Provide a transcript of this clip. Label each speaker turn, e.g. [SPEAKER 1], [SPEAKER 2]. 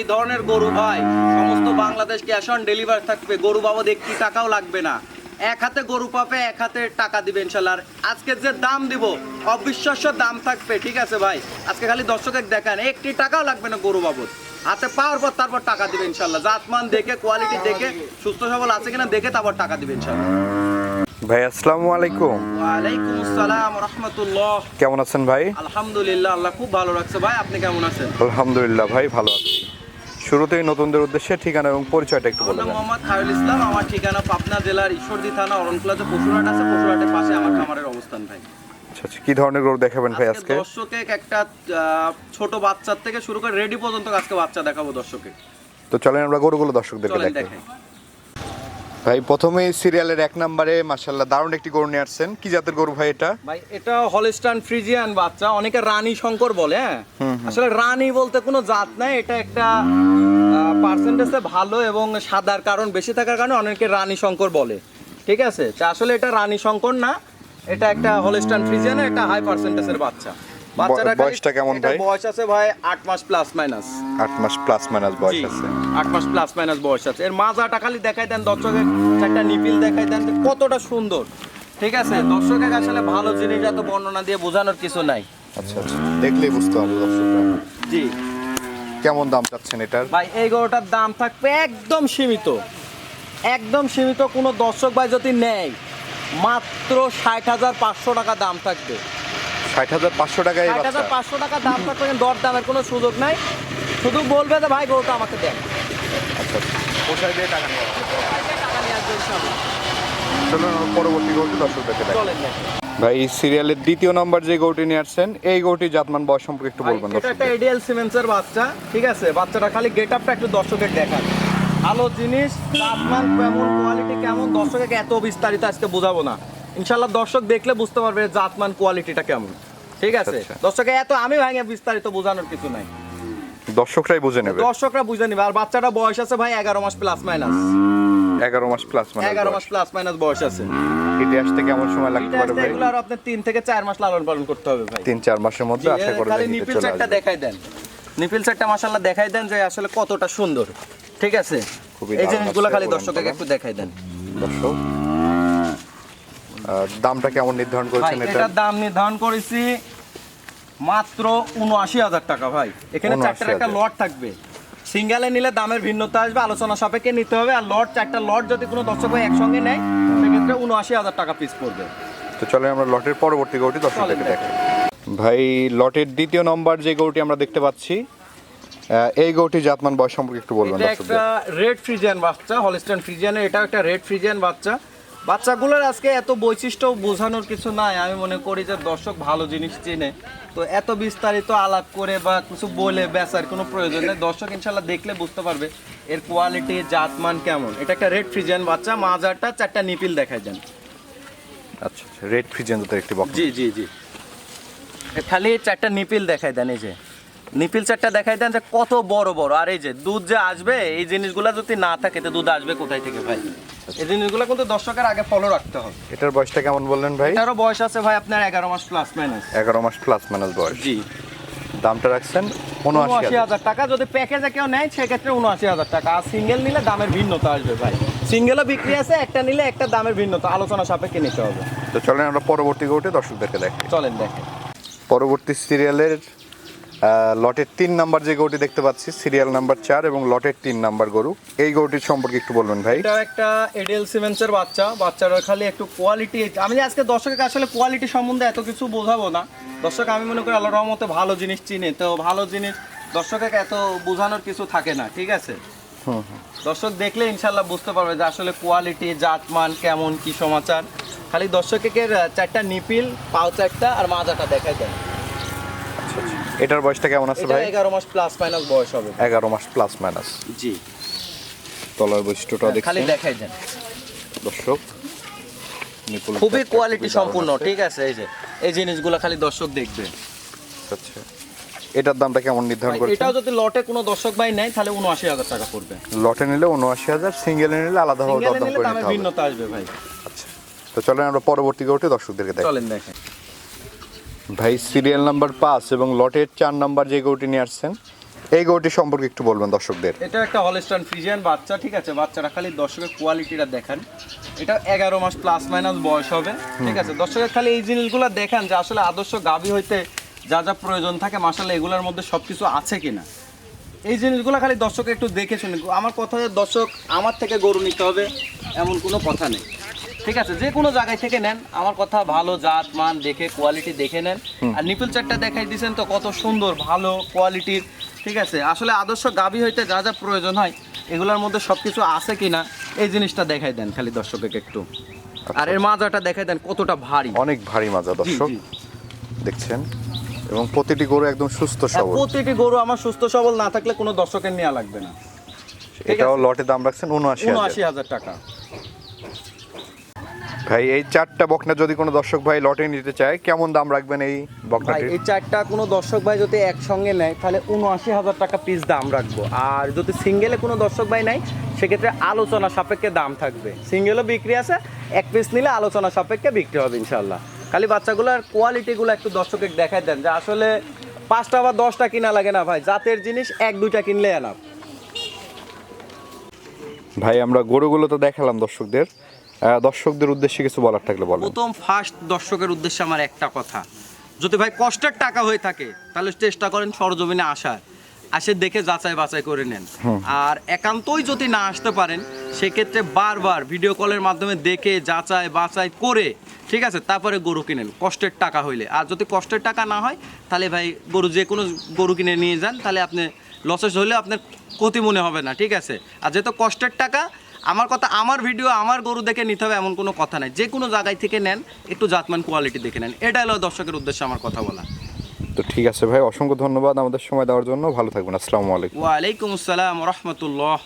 [SPEAKER 1] এই ধরনের গরু ভাই সমস্ত বাংলাদেশ ক্যাশ অন ডেলিভারি থাকবে। গরু বাবদ একটি টাকাও লাগবে না। এক হাতে গরু পাবে এক হাতে টাকা দিবে ইনশাল্লাহ। আর আজকে যে দাম দিব অবিশ্বাস্য দাম থাকবে ঠিক আছে ভাই? আজকে খালি দর্শকের দেখান একটি টাকাও লাগবে না গরু বাবদ। হাতে পাওয়ার পর তারপর টাকা দিবে ইনশাল্লাহ। জাতমান দেখে কোয়ালিটি দেখে সুস্থ সবল আছে কিনা দেখে তারপর টাকা দিবে ইনশাল্লাহ।
[SPEAKER 2] ভাই আসসালামু আলাইকুম।
[SPEAKER 1] ওয়ালাইকুম আসসালাম রহমতুল্লাহ।
[SPEAKER 2] কেমন আছেন ভাই?
[SPEAKER 1] আলহামদুলিল্লাহ আল্লাহ খুব ভালো রাখছে। ভাই আপনি কেমন আছেন?
[SPEAKER 2] আলহামদুলিল্লাহ ভাই ভালো আছি। শুরুতেই নতুনদের উদ্দেশ্যে ঠিকানা এবং পরিচয়টা একটু
[SPEAKER 1] আমার
[SPEAKER 2] বলে
[SPEAKER 1] নাম
[SPEAKER 2] দেন।
[SPEAKER 1] মোহাম্মদ খায়রুল ইসলাম আমার ঠিকানা পাবনা জেলার ঈশ্বরদী থানা অরণকুলা যে পশুরহাট আছে। পশুরহাটের পাশে আমার খামারের অবস্থান ভাই।
[SPEAKER 2] আচ্ছা আচ্ছা কি ধরনের গরু দেখাবেন ভাই
[SPEAKER 1] আজকে দর্শকে একটা ছোট বাচ্চার থেকে শুরু করে রেডি পর্যন্ত আজকে বাচ্চা দেখাবো দর্শকে।
[SPEAKER 2] তো চলেন আমরা গরুগুলো দর্শকদেরকে দেখাই
[SPEAKER 1] দেখাই।
[SPEAKER 2] ভাই প্রথমেই সিরিয়ালের এক নম্বরে মাশাল্লাহ দারুণ একটি গরু নিয়ে আসছেন। কি জাতের গরু ভাই এটা?
[SPEAKER 1] ভাই এটা হলিস্টান ফ্রিজিয়ান বাচ্চা অনেকে রানী শঙ্কর বলে হ্যাঁ? আসলে রানী বলতে কোনো জাত নাই এটা একটা পার্সেন্টেজে ভালো এবং সাদার কারণ বেশি থাকার কারণে অনেকে রানী শঙ্কর বলে। ঠিক আছে? তা আসলে এটা রানী শঙ্কর না এটা একটা হলিস্টান ফ্রিজিয়ান এটা হাই পার্সেন্টেজের বাচ্চা। বাচ্চাটা
[SPEAKER 2] বয়সটা কেমন ভাই?
[SPEAKER 1] বয়স আছে ভাই আট মাস প্লাস মাইনাস
[SPEAKER 2] আট মাস প্লাস মাইনাস বয়স আছে।
[SPEAKER 1] আট মাস প্লাস মাইনাস বয়স আছে। এর মাজাটা খালি দেখাই দেন দর্শকের একটা নিপিল দেখাই দেন কতটা সুন্দর। ঠিক আছে? দর্শকের আসলে ভালো জিনিস এত বর্ণনা দিয়ে বোঝানোর কিছু নাই।
[SPEAKER 2] আচ্ছা আচ্ছা। দেখলেই বুঝতে পারবে দর্শকরা।
[SPEAKER 1] জি।
[SPEAKER 2] কেমন দাম চাচ্ছেন এটার?
[SPEAKER 1] ভাই এই গরুটার দাম থাকবে একদম সীমিত। একদম সীমিত কোনো দর্শক ভাই যদি নেয় মাত্র ষাট হাজার পাঁচশো টাকা দাম থাকবে।
[SPEAKER 2] ষাট হাজার পাঁচশো টাকা
[SPEAKER 1] ষাট হাজার পাঁচশো টাকা দাম থাকবে দর দামের কোনো সুযোগ নাই। শুধু বলবে যে ভাই গরুটা আমাকে দেন।
[SPEAKER 2] আচ্ছা আচ্ছা। দিয়ে টাকা নিয়ে আসবে। চলুন পরবর্তী গরুটি দর্শকদেরকে দেখাই।
[SPEAKER 1] চলেন
[SPEAKER 2] ভাই এই সিরিয়ালের দ্বিতীয় নম্বর যে গরুটি নিয়ে আসছেন এই গরুটি জাতমান বয়স সম্পর্কে একটু বলবেন
[SPEAKER 1] এটা একটা এডিএল সিমেন্সের বাচ্চা ঠিক আছে? বাচ্চাটা খালি গেট আপটা একটু দর্শকের দেখান। ভালো জিনিস তাপমান কেমন কোয়ালিটি কেমন দর্শকে এত বিস্তারিত আজকে বোঝাবো না। ইনশাল্লাহ দর্শক দেখলে বুঝতে পারবে জাতমান কোয়ালিটিটা কেমন। ঠিক আছে?
[SPEAKER 2] আচ্ছা।
[SPEAKER 1] দর্শকে এত আমি ভাঙে বিস্তারিত বোঝানোর কিছু নাই।
[SPEAKER 2] দর্শকরাই বুঝে নেবে।
[SPEAKER 1] দর্শকরা বুঝে নিবে। আর বাচ্চাটা বয়স আছে ভাই এগারো মাস প্লাস মাইনাস
[SPEAKER 2] এগারো মাস প্লাস মানে
[SPEAKER 1] এগারো মাস প্লাস মাইনাস বয়স আছে।
[SPEAKER 2] এটি আসতে কেমন সময় লাগতে পারে ভাই?
[SPEAKER 1] এগুলো আর আপনার তিন থেকে চার মাস লালন পালন করতে হবে ভাই।
[SPEAKER 2] তিন চার মাসের মধ্যে আশা করি
[SPEAKER 1] খালি নিপিল সেটটা দেখাই দেন। নিপিল সেটটা মাশাআল্লাহ দেখাই দেন যে আসলে কতটা সুন্দর। ঠিক আছে? এই জিনিসগুলো খালি দর্শককে একটু দেখাই দেন।
[SPEAKER 2] দর্শক দামটা কেমন নির্ধারণ করেছেন এটা
[SPEAKER 1] দাম নির্ধারণ করেছি মাত্র উনআশি হাজার টাকা ভাই। এখানে চারটার একটা লট থাকবে। সিঙ্গেলে নিলে দামের ভিন্নতা আসবে আলোচনা সাপেক্ষে নিতে হবে। আর লট চারটা লট যদি কোনো দর্শক ভাই একসঙ্গে নেয় সেক্ষেত্রে উনআশি হাজার টাকা পিস পড়বে।
[SPEAKER 2] তো চলে আমরা লটের পরবর্তী গৌটি দর্শকদেরকে
[SPEAKER 1] চলেন
[SPEAKER 2] দেখাই। ভাই লটের দ্বিতীয় নম্বর যে গরুটি আমরা দেখতে পাচ্ছি এই গরুটি জাতমান বয়স সম্পর্কে একটু বলবেন
[SPEAKER 1] এটা একটা রেড ফ্রিজিয়ান বাচ্চা হলিস্টান ফ্রিজিয়ানের এটা একটা রেড ফ্রিজিয়ান বাচ্চা। বাচ্চাগুলোর আজকে এত বৈশিষ্ট্য বোঝানোর কিছু নাই। আমি মনে করি যে দর্শক ভালো জিনিস চেনে। তো এত বিস্তারিত আলাপ করে বা কিছু বলে বেচার কোনো প্রয়োজন নেই। দর্শক ইনশাল্লাহ দেখলে বুঝতে পারবে এর কোয়ালিটি জাতমান কেমন। এটা একটা রেড ফ্রিজিয়ান বাচ্চা মাজারটা চারটা নিপিল দেখায় যান।
[SPEAKER 2] আচ্ছা আচ্ছা রেড ফ্রিজেন একটি বক্স
[SPEAKER 1] জি জি জি। খালি চারটা নিপিল দেখায় দেন এই যে। নিপিল চারটা দেখাই দেন যে কত বড় বড়। আর এই যে দুধ যে আসবে এই জিনিসগুলো যদি না থাকে তো দুধ আসবে কোথায় থেকে ভাই? এই জিনিসগুলো কিন্তু দর্শকের আগে ফলো রাখতে হবে।
[SPEAKER 2] এটার বয়সটা কেমন বললেন ভাই?
[SPEAKER 1] এটারও বয়স আছে ভাই আপনার এগারো মাস প্লাস মাইনাস
[SPEAKER 2] এগারো মাস প্লাস মাইনাস বয়স।
[SPEAKER 1] জি।
[SPEAKER 2] দামটা রাখছেন উনআশি হাজার।
[SPEAKER 1] টাকা। যদি প্যাকেজে কেউ নেয় সেক্ষেত্রে উনআশি হাজার টাকা। আর সিঙ্গেল নিলে দামের ভিন্নতা আসবে ভাই। সিঙ্গেলও বিক্রি আছে একটা নিলে একটা দামের ভিন্নতা। আলোচনা সাপেক্ষে নিতে হবে।
[SPEAKER 2] তো চলেন আমরা পরবর্তী গরুটি দর্শকদেরকে দেখাই।
[SPEAKER 1] চলেন দেখেন।
[SPEAKER 2] পরবর্তী সিরিয়ালের লটের তিন নাম্বার যে গরুটি দেখতে পাচ্ছি সিরিয়াল নাম্বার চার এবং লটের তিন নাম্বার গরু। এই গরুটির সম্পর্কে একটু বলবেন ভাই।
[SPEAKER 1] এটা একটা এডিএল সিমেন্সের বাচ্চা। বাচ্চারা খালি একটু কোয়ালিটি আমি আজকে দর্শকের আসলে কোয়ালিটি সম্বন্ধে এত কিছু বোঝাবো না। দর্শক আমি মনে করি আল্লাহ রহমতে ভালো জিনিস চিনে। তো ভালো জিনিস দর্শকের এত বোঝানোর কিছু থাকে না ঠিক আছে?
[SPEAKER 2] হুম হুম।
[SPEAKER 1] দর্শক দেখলে ইনশাল্লাহ বুঝতে পারবে যে আসলে কোয়ালিটি জাতমান কেমন কি সমাচার। খালি দর্শকের চারটা নিপিল পাও চারটা আর মাজাটা দেখাই
[SPEAKER 2] আচ্ছা এটার বয়সটা কেমন আছে ভাই?
[SPEAKER 1] এগারো মাস প্লাস মাইনাস বয়স হবে।
[SPEAKER 2] এগারো মাস প্লাস মাইনাস
[SPEAKER 1] জি।
[SPEAKER 2] তলার বৈশিষ্ট্যটা
[SPEAKER 1] খালি দেখাই দেন।
[SPEAKER 2] দর্শক
[SPEAKER 1] খুবই কোয়ালিটি সম্পূর্ণ ঠিক আছে এই যে এই জিনিসগুলো খালি দর্শক দেখবে।
[SPEAKER 2] আচ্ছা। এটার দামটা কেমন নির্ধারণ করেছেন?
[SPEAKER 1] এটাও যদি লটে কোনো দর্শক ভাই নেয় তাহলে উনআশি হাজার টাকা পড়বে।
[SPEAKER 2] লটে নিলে উনআশি হাজার সিঙ্গেলে নিলে আলাদাভাবে
[SPEAKER 1] সিঙ্গেলে
[SPEAKER 2] দরদাম করে নিতে হবে।
[SPEAKER 1] ভিন্নতা আসবে ভাই।
[SPEAKER 2] আচ্ছা। তো চলেন আমরা পরবর্তী গরুটি দর্শকদেরকে দেখ
[SPEAKER 1] চলেন দেখেন।
[SPEAKER 2] ভাই সিরিয়াল নাম্বার পাঁচ এবং লটের চার নাম্বার যে গরুটি নিয়ে আসছেন, এই গরুটি সম্পর্কে একটু বলবেন দর্শকদের।
[SPEAKER 1] এটা একটা হলস্টান ফ্রিজিয়ান বাচ্চা, ঠিক আছে? বাচ্চারা খালি দর্শকের কোয়ালিটিটা দেখেন। এটা এগারো মাস প্লাস মাইনাস বয়স হবে, ঠিক আছে? দর্শকের খালি এই জিনিসগুলো দেখেন যে আসলে আদর্শ গাভী হইতে যা যা প্রয়োজন থাকে মাসাল্লাহ এগুলোর মধ্যে সব কিছু আছে কিনা। এই জিনিসগুলো খালি দর্শক একটু দেখে শুনে, আমার কথা দর্শক, আমার থেকে গরু নিতে হবে, এমন কোনো কথা নেই। ঠিক আছে যে কোনো জায়গায় থেকে নেন। আমার কথা ভালো জাত মান দেখে কোয়ালিটি দেখে নেন। আর নিপল চারটা দেখাই দিয়েছেন তো কত সুন্দর ভালো কোয়ালিটির ঠিক আছে আসলে আদর্শ গাভী হইতে যা যা প্রয়োজন হয় এগুলোর মধ্যে সব কিছু আছে কিনা এই জিনিসটা দেখাই দেন খালি দর্শককে একটু। আর এর মাজাটা দেখাই দেন কতটা ভারী।
[SPEAKER 2] অনেক ভারী মাজা দর্শক। দেখছেন? এবং প্রতিটি গরু একদম সুস্থ সবল।
[SPEAKER 1] প্রতিটি গরু আমার সুস্থ সবল না থাকলে কোনো দর্শকের নেওয়া লাগবে না।
[SPEAKER 2] এটাও। লটে দাম রাখছেন উনআশি
[SPEAKER 1] উনআশি হাজার টাকা।
[SPEAKER 2] ভাই এই চারটা বকনা যদি কোনো দর্শক ভাই লটে নিতে চায় কেমন দাম রাখবেন এই
[SPEAKER 1] ভাই
[SPEAKER 2] বকনাটির
[SPEAKER 1] এই চারটা কোনো দর্শক ভাই যদি একসঙ্গে নেয় তাহলে উনআশি হাজার টাকা পিস দাম রাখব। আর যদি সিঙ্গেলে কোনো দর্শক ভাই নেয় সেক্ষেত্রে আলোচনা সাপেক্ষে দাম থাকবে। সিঙ্গেলও বিক্রি আছে এক পিস নিলে আলোচনা সাপেক্ষে বিক্রি হবে ইনশাল্লাহ খালি বাচ্চাগুলোর কোয়ালিটিগুলো একটু দর্শকের দেখাই দেন যে আসলে পাঁচটা বা দশটা কিনা লাগে না ভাই জাতের জিনিস এক দুইটা কিনলে এনাফ।
[SPEAKER 2] ভাই আমরা গরুগুলো তো দেখালাম দর্শকদের। দর্শকদের উদ্দেশ্যে কিছু বলার থাকলে বলেন।
[SPEAKER 1] প্রথম ফার্স্ট দর্শকের উদ্দেশ্যে আমার একটা কথা। যদি ভাই কষ্টের টাকা হয়ে থাকে তাহলে চেষ্টা করেন সরজমিনে আসার। আসে দেখে যাচাই বাছাই করে নেন। আর একান্তই যদি না আসতে পারেন সেক্ষেত্রে বারবার ভিডিও কলের মাধ্যমে দেখে যাচাই বাছাই করে ঠিক আছে তারপরে গরু কিনেন কষ্টের টাকা হইলে। আর যদি কষ্টের টাকা না হয় তাহলে ভাই গরু যে কোনো গরু কিনে নিয়ে যান তাহলে আপনি লসেস হলে আপনার ক্ষতি মনে হবে না ঠিক আছে? আর যেহেতু কষ্টের টাকা আমার কথা আমার ভিডিও আমার গরু দেখে নিতে হবে এমন কোনো কথা নাই। যে কোনো জায়গায় থেকে নেন একটু জাতমান কোয়ালিটি দেখে নেন। এটা হলো দর্শকের উদ্দেশ্যে আমার কথা বলা।
[SPEAKER 2] তো ঠিক আছে ভাই অসংখ্য ধন্যবাদ আমাদের সময় দেওয়ার জন্য। ভালো থাকবেন আসসালামু আলাইকুম।
[SPEAKER 1] ওয়ালাইকুম আসসালাম রহমতুল্লাহ।